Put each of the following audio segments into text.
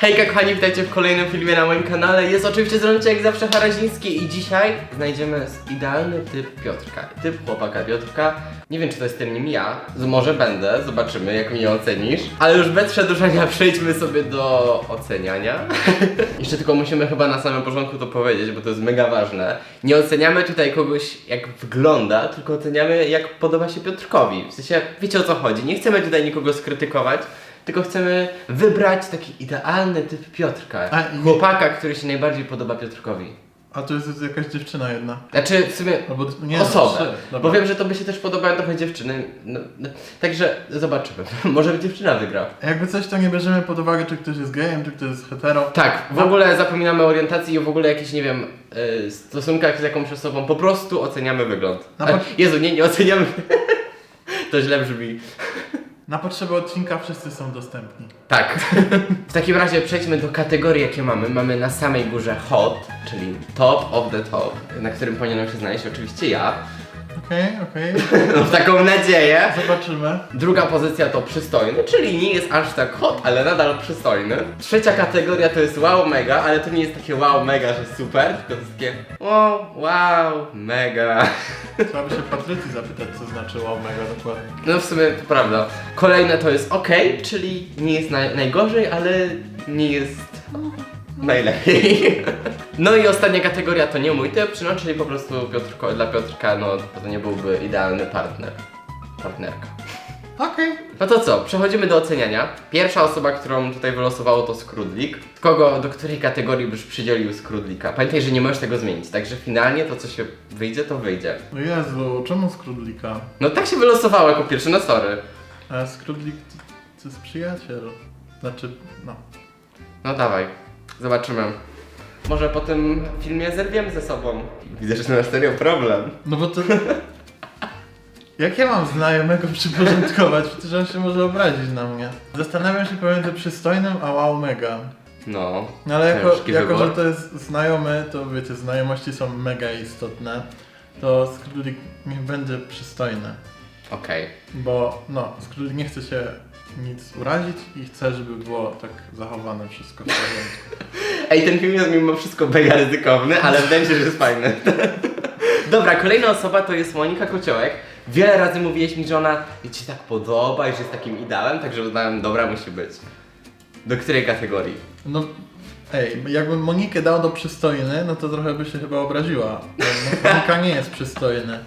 Hejka kochani, witajcie w kolejnym filmie na moim kanale. Jest oczywiście mną jak zawsze Haraziński i dzisiaj znajdziemy idealny typ Piotrka. Typ chłopaka Piotrka. Nie wiem czy to jestem nim ja, może będę, zobaczymy jak mnie ocenisz. Ale już bez przedłużania przejdźmy sobie do oceniania. Jeszcze tylko musimy chyba na samym początku to powiedzieć, bo to jest mega ważne. Nie oceniamy tutaj kogoś jak wygląda, tylko oceniamy jak podoba się Piotrkowi. W sensie wiecie o co chodzi. Nie chcemy tutaj nikogo skrytykować. Tylko chcemy wybrać taki idealny typ Piotrka. A, i- Chłopaka, który się najbardziej podoba Piotrkowi. A tu jest jakaś dziewczyna jedna. Znaczy w sumie Albo nie, osobę. trzy. Bo wiem, że tobie się też podobają trochę dziewczyny. No, no, także zobaczymy. Może dziewczyna wygra. A Jakby coś, to nie bierzemy pod uwagę, czy ktoś jest gejem, czy ktoś jest hetero. Tak, w ogóle zapominamy o orientacji i w ogóle jakichś, nie wiem, y, stosunkach z jakąś osobą. Po prostu oceniamy wygląd. Na E, po- Jezu, nie, nie oceniamy. to źle brzmi. Na potrzeby odcinka wszyscy są dostępni. Tak. W takim razie przejdźmy do kategorii, jakie mamy. Mamy na samej górze hot, czyli top of the top, na którym powinienem się znaleźć oczywiście ja. Okej, okej. No, w taką nadzieję. Zobaczymy. Druga pozycja to przystojny, czyli nie jest aż tak hot, ale nadal przystojny. Trzecia kategoria to jest wow mega, ale to nie jest takie wow mega, że super, tylko takie wow, wow, mega. Trzeba by się Patrycji zapytać, co znaczy wow mega dokładnie. No w sumie to prawda. Kolejne to jest ok, czyli nie jest naj, najgorzej, ale nie jest najlepiej. No i ostatnia kategoria to nie mój typ, no, czyli po prostu Piotrko, dla Piotrka no to nie byłby idealny partner. Partnerka. Okej. No to co, przechodzimy do oceniania. Pierwsza osoba, którą tutaj wylosowało to Skrudlik. Kogo, do której kategorii byś przydzielił Skrudlika? Pamiętaj, że nie możesz tego zmienić, także finalnie to co się wyjdzie, to wyjdzie. No Jezu, czemu Skrudlika? No tak się wylosowało jako pierwszy, no sorry. A Skrudlik to, to jest przyjaciel. Znaczy, no. No dawaj, zobaczymy. Może po tym filmie zerwiemy ze sobą. Widzę, że to na serio problem. No bo to... Jak ja mam znajomego przyporządkować? Przecież on się może obrazić na mnie. Zastanawiam się pomiędzy przystojnym a wow mega. No. No ale jako, Ciężki jako wybór. że to jest znajomy, to wiecie, znajomości są mega istotne. To Skrullik niech będzie przystojny. Okej. Bo no, Skrullik nie chce się nic urazić i chce, żeby było tak zachowane wszystko w porządku. Ej, ten film jest mimo wszystko mega ryzykowny, ale wydaje mi się, że jest fajny. Dobra, kolejna osoba to jest Monika Kociołek. Wiele razy mówiłeś mi, że ona ci tak podoba i że jest takim ideałem, także uznałem, dobra, musi być. Do której kategorii? No, ej, jakbym Monikę dał do przystojny, no to trochę by się chyba obraziła. Monika nie jest przystojny.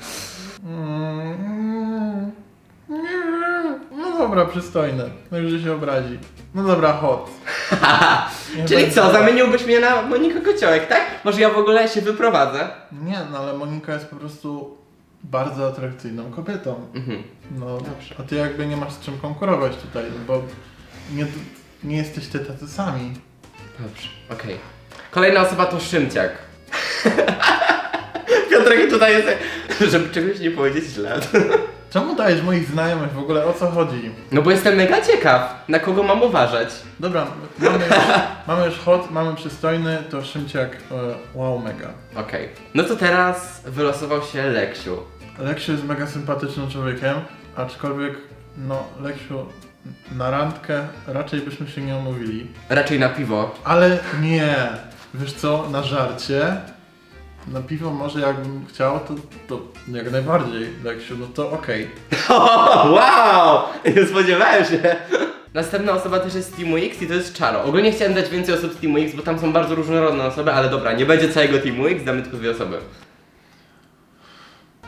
Mm, nie, No dobra, przystojny. No już że się obrazi. No dobra, hot. Niech Czyli będzie co, hot. zamieniłbyś mnie na Monikę Kociołek, tak? Może ja w ogóle się wyprowadzę? Nie, no ale Monika jest po prostu bardzo atrakcyjną kobietą. Mhm. No, Dobrze. a ty jakby nie masz z czym konkurować tutaj, no bo nie, nie jesteście tacy sami. Dobrze, okej. Kolejna osoba to Szymciak. Piotrek tutaj jest, żeby czegoś nie powiedzieć źle. Czemu dajesz moich znajomych w ogóle, o co chodzi? No bo jestem mega ciekaw, na kogo mam uważać. Dobra, mamy już, mamy już hot, mamy przystojny, to Szymciak, e, wow mega. Okej. No to teraz wylosował się Leksiu. Leksiu jest mega sympatycznym człowiekiem, aczkolwiek no Leksiu na randkę raczej byśmy się nie omówili. Raczej na piwo. Ale nie, wiesz co, na żarcie, na piwo może jakbym chciał, to, to jak najbardziej Leksiu, no to okej. wow! Nie spodziewałem się. Następna osoba też jest z Teamu X i to jest Czaro. Ogólnie chciałem dać więcej osób z Teamu X, bo tam są bardzo różnorodne osoby, ale dobra, nie będzie całego Teamu X, damy tylko dwie osoby.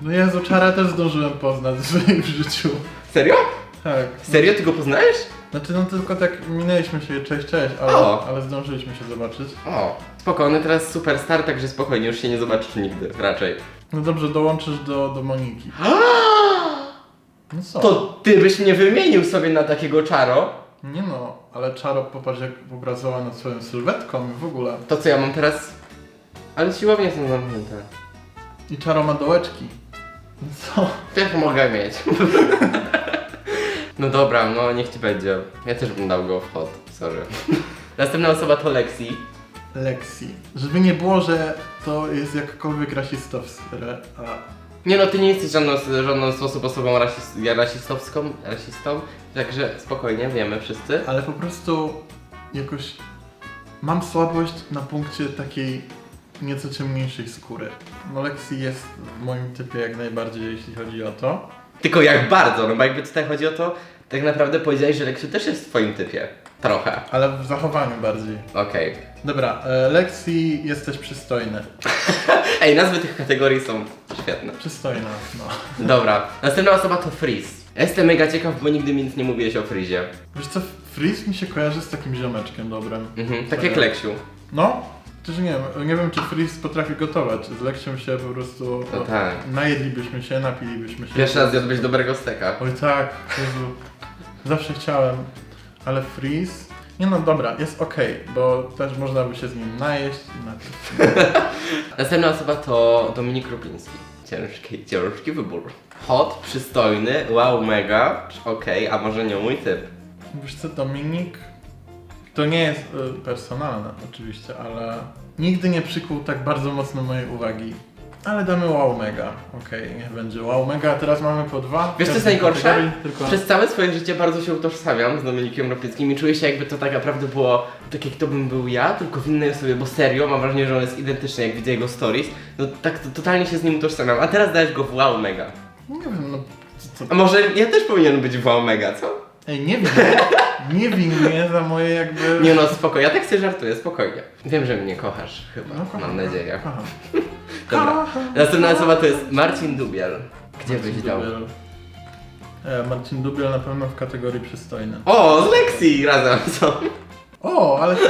No Jezu, Czara też zdążyłem poznać w swoim życiu. Serio? Tak. Serio? Ty go poznajesz? Znaczy no tylko tak minęliśmy się, cześć, cześć, ale, O. ale zdążyliśmy się zobaczyć. O, spokojny, teraz superstar, także spokojnie, już się nie zobaczysz nigdy, raczej. No dobrze, dołączysz do, do Moniki. No co? To ty byś mnie wymienił sobie na takiego czaro. Nie no, ale Czaro popatrz jak obrazowała nad swoją sylwetką i w ogóle. To co ja mam teraz? Ale siłownie są zamknięte. I Czaro ma dołeczki. No co? Jak mogę mieć? no dobra, no niech ci będzie. Ja też bym dał go w hot, sorry. Następna osoba to Lexi. Lexi. Żeby nie było, że to jest jakkolwiek rasistowskie, a Nie no, ty nie jesteś żadną, żadną sposób osobą rasist, ja rasistowską, rasistą, także spokojnie, wiemy wszyscy. ale po prostu jakoś mam słabość na punkcie takiej nieco ciemniejszej skóry. No Lexi jest w moim typie jak najbardziej, jeśli chodzi o to. Tylko jak bardzo, no bo jakby tutaj chodzi o to, tak naprawdę powiedziałeś, że Leksiu też jest w twoim typie. Trochę. Ale w zachowaniu bardziej. Okej. Dobra, e, Lexi jesteś przystojny. Ej, nazwy tych kategorii są świetne. Przystojna, no. Dobra, następna osoba to Freeze. Ja Jestem mega ciekaw, bo nigdy mi nic nie mówiłeś o Freezie. Wiesz co, Freeze mi się kojarzy z takim ziomeczkiem dobrym. Mhm, tak jak Leksiu. No, też nie wiem, nie wiem czy Freeze potrafi gotować. Z Leksią się po prostu No tak. najedlibyśmy się, napilibyśmy się. Pierwszy raz zjadłeś dobrego steka. Oj tak, Jezu. Zawsze chciałem. Ale Freeze... Nie no dobra, jest okej, bo też można by się z nim najeść i napić. Następna osoba to Dominik Rupiński. Ciężki, ciężki wybór. Hot, przystojny, wow, mega, okej, a może nie mój typ. Wiesz co, Dominik... To nie jest y, personalne oczywiście, ale nigdy nie przykuł tak bardzo mocno mojej uwagi. Ale damy wow mega. Okej, niech będzie wow mega, a teraz mamy po dwa. Wiesz co jest Każdej najgorsze? kategorii, Tylko... Przez całe swoje życie bardzo się utożsamiam z Dominikiem Rupińskim i czuję się jakby to tak naprawdę było tak jak to bym był ja, tylko w innej osobie, bo serio mam wrażenie, że on jest identyczny jak widzę jego stories. No tak to, totalnie się z nim utożsamiam, a teraz dałeś go w wow mega. Nie wiem, no... Co, A może ja też powinienem być w wow mega, co? Ej, nie wiem. nie win mnie za moje jakby... Nie no, spoko, ja tak sobie żartuję, spokojnie. Wiem, że mnie kochasz chyba, No, kocham, mam nadzieję. Kocham. Dobra, Kocham. następna osoba to jest Marcin Dubiel. Gdzie byś Marcin dał? Dubiel. E, Marcin Dubiel na pewno w kategorii przystojny. O, z Lexi razem są. O, ale... To,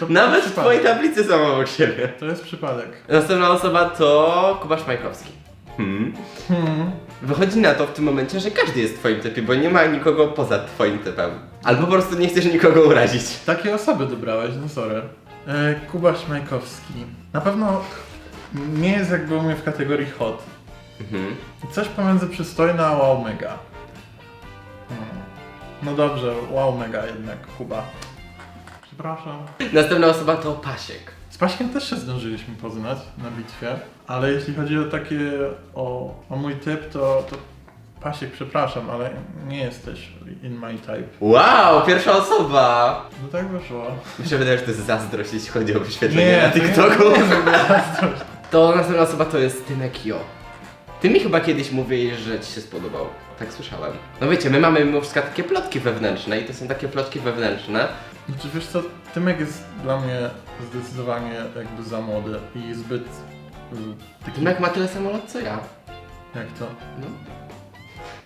to Nawet w przypadek. twojej tablicy są obok siebie. To jest przypadek. Następna osoba to Kubasz Majkowski. Hmm. Hmm. Wychodzi na to w tym momencie, że każdy jest w twoim typie, bo nie ma nikogo poza twoim typem. Albo po prostu nie chcesz nikogo urazić. Takie osoby dobrałeś, no sorry. E, Kuba Śmajkowski. Na pewno nie jest jakby u mnie w kategorii hot. Mhm. Coś pomiędzy przystojna a wow mega. Hmm. No dobrze, wow mega jednak, Kuba. Przepraszam. Następna osoba to Pasiek. Z Paśkiem też się zdążyliśmy poznać na bitwie, ale jeśli chodzi o takie, o, o mój typ, to, to Pasiek, przepraszam, ale nie jesteś in my type. Wow, pierwsza osoba! No tak wyszło. Mi się wydaje, że to jest zazdrość, jeśli chodzi o wyświetlenie na TikToku. To, nie, nie, nie, zazdrość. To następna osoba to jest Tymek Jo. Ty mi chyba kiedyś mówiłeś, że ci się spodobał. Tak słyszałem. No wiecie, my mamy mimo wszystko takie plotki wewnętrzne i to są takie plotki wewnętrzne. Znaczy wiesz co, Tymek jest dla mnie zdecydowanie jakby za młody i zbyt y, taki... Tymek ma tyle samo lat co ja. Jak to? No.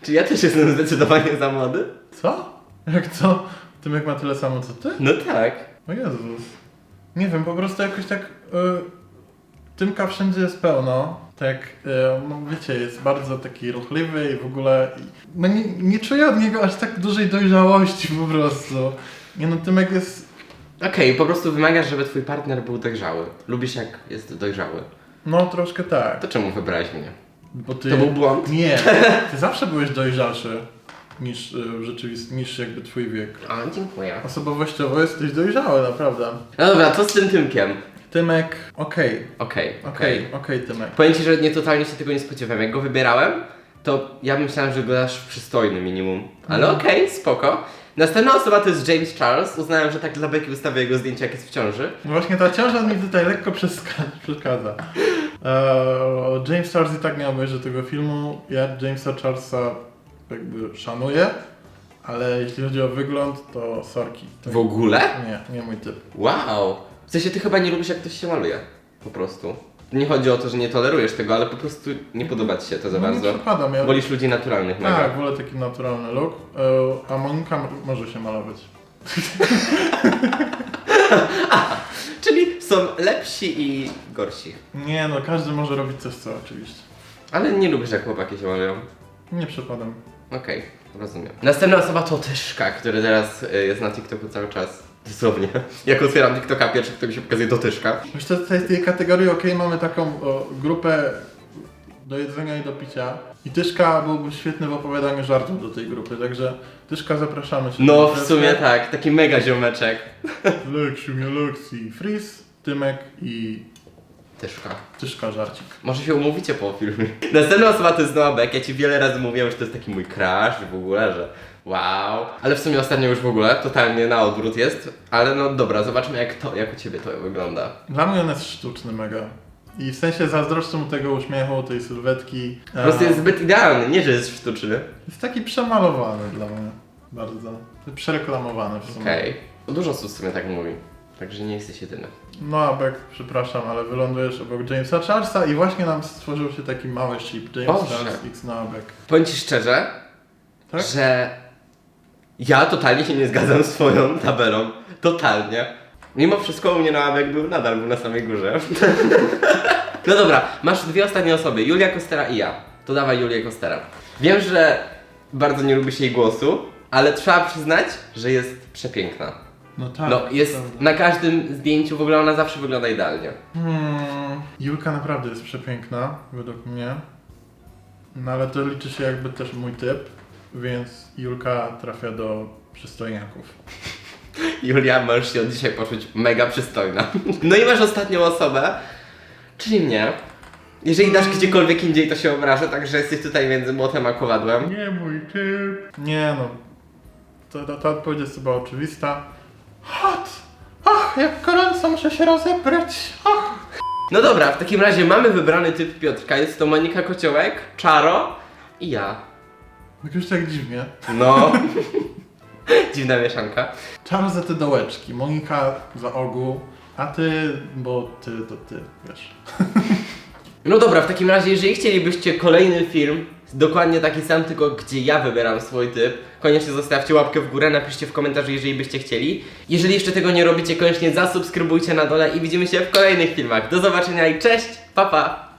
Czy ja też jestem zdecydowanie za młody? Co? Jak to? Tymek ma tyle samo co ty? No tak. O Jezus. Nie wiem, po prostu jakoś tak... Y, Tymka wszędzie jest pełno. Tak, y, no wiecie, jest bardzo taki ruchliwy i w ogóle... No nie, nie czuję od niego aż tak dużej dojrzałości po prostu. Nie no, Tymek jest... Okej, po prostu wymagasz, żeby twój partner był dojrzały. Lubisz jak jest dojrzały. No troszkę tak. To czemu wybrałeś mnie? Bo ty... To był błąd? Nie, ty zawsze byłeś dojrzalszy niż y, rzeczywist, niż jakby twój wiek. A, dziękuję. Osobowościowo jesteś dojrzały, naprawdę. No dobra, co z tym Tymkiem? Tymek, okej, Okej, okej, okej Tymek. Powiem ci, że nie totalnie się tego nie spodziewałem. Jak go wybierałem, to ja myślałem, że go dasz w przystojny minimum. Ale Mhm. okej, spoko. Następna osoba to jest James Charles. Uznałem, że tak dla beki ustawię jego zdjęcie, jak jest w ciąży. No Właśnie ta ciąża mi tutaj lekko przeska- przeszkadza. Eee, James Charles i tak nie obejrzy tego filmu. Ja Jamesa Charlesa jakby szanuję, ale jeśli chodzi o wygląd, to sorki. To W ogóle? Nie, nie mój typ. Wow. W sensie ty chyba nie lubisz, jak ktoś się maluje. Po prostu. Nie chodzi o to, że nie tolerujesz tego, ale po prostu nie podoba ci się to za No, nie bardzo. przepadam, ja... Wolisz ludzi naturalnych, mega. Tak, wolę taki naturalny look, e, a Monika może się malować. Czyli są lepsi i gorsi. Nie no, każdy może robić coś co oczywiście. Ale nie lubisz, jak chłopaki się malują. Nie przepadam. Okej, rozumiem. Następna osoba to Tyszka, który teraz y, jest na TikToku cały czas. Dosłownie. Jak otwieram TikToka, pierwszy, kto mi się pokazuje, to Tyszka. Myślę, że tutaj w tej kategorii ok, mamy taką o, grupę do jedzenia i do picia. I Tyszka byłby świetny w opowiadaniu żartów do tej grupy, także Tyszka zapraszamy się. No, w sumie tak, taki mega ziomeczek. Nie Leksi. Freeze, Tymek i Tyszka. Tyszka żarcik. Może się umówicie po filmie. Następna osoba to jest Noah Beck. Ja ci wiele razy mówiłem, że to jest taki mój crush w ogóle, że Wow. Ale w sumie ostatnio już w ogóle totalnie na odwrót jest. Ale no dobra, zobaczmy jak to, jak u ciebie to wygląda. Dla mnie on jest sztuczny mega. I w sensie zazdroszczę mu tego uśmiechu, tej sylwetki. Po prostu E, jest zbyt idealny, nie że jest sztuczny. jest taki przemalowany dla mnie. Bardzo. Przereklamowany w sumie. Okej. Dużo osób w sumie tak mówi. Także nie jesteś jedyny. No Abek, przepraszam, ale wylądujesz obok Jamesa Charlesa i właśnie nam stworzył się taki mały ship. James Boże. Charles X Noabek. Powiem ci szczerze, Tak? że ja totalnie się nie zgadzam z twoją tabelą. Totalnie. Mimo wszystko u mnie Noabek był nadal był na samej górze. no dobra, masz dwie ostatnie osoby, Julia Kostera i ja. To dawaj Julię Kostera. Wiem, że bardzo nie lubisz jej głosu, ale trzeba przyznać, że jest przepiękna. No tak. No, jest prawda. na każdym zdjęciu w ogóle ona zawsze wygląda idealnie. Hmm, Julka naprawdę jest przepiękna, według mnie. No ale to liczy się jakby też mój typ, więc Julka trafia do przystojniaków. Julia, możesz się od dzisiaj poczuć mega przystojna. No i masz ostatnią osobę, czyli mnie. Jeżeli dasz gdziekolwiek indziej, to się obrażę, także jesteś tutaj między młotem a kowadłem. Nie mój typ. Nie no. To, to, ta odpowiedź jest chyba oczywista. Hot! Ach, jak gorąco, muszę się rozebrać. Ach. No dobra, w takim razie mamy wybrany typ Piotrka. Jest to Monika Kociołek, Czaro i ja. Jakoś tak dziwnie. No. Dziwna mieszanka. Czar za te dołeczki, Monika za ogół, a ty, bo ty to ty, wiesz. No dobra, w takim razie, jeżeli chcielibyście kolejny film, dokładnie taki sam, tylko gdzie ja wybieram swój typ, koniecznie zostawcie łapkę w górę, napiszcie w komentarzu, jeżeli byście chcieli. Jeżeli jeszcze tego nie robicie, koniecznie zasubskrybujcie na dole i widzimy się w kolejnych filmach. Do zobaczenia i cześć, pa pa!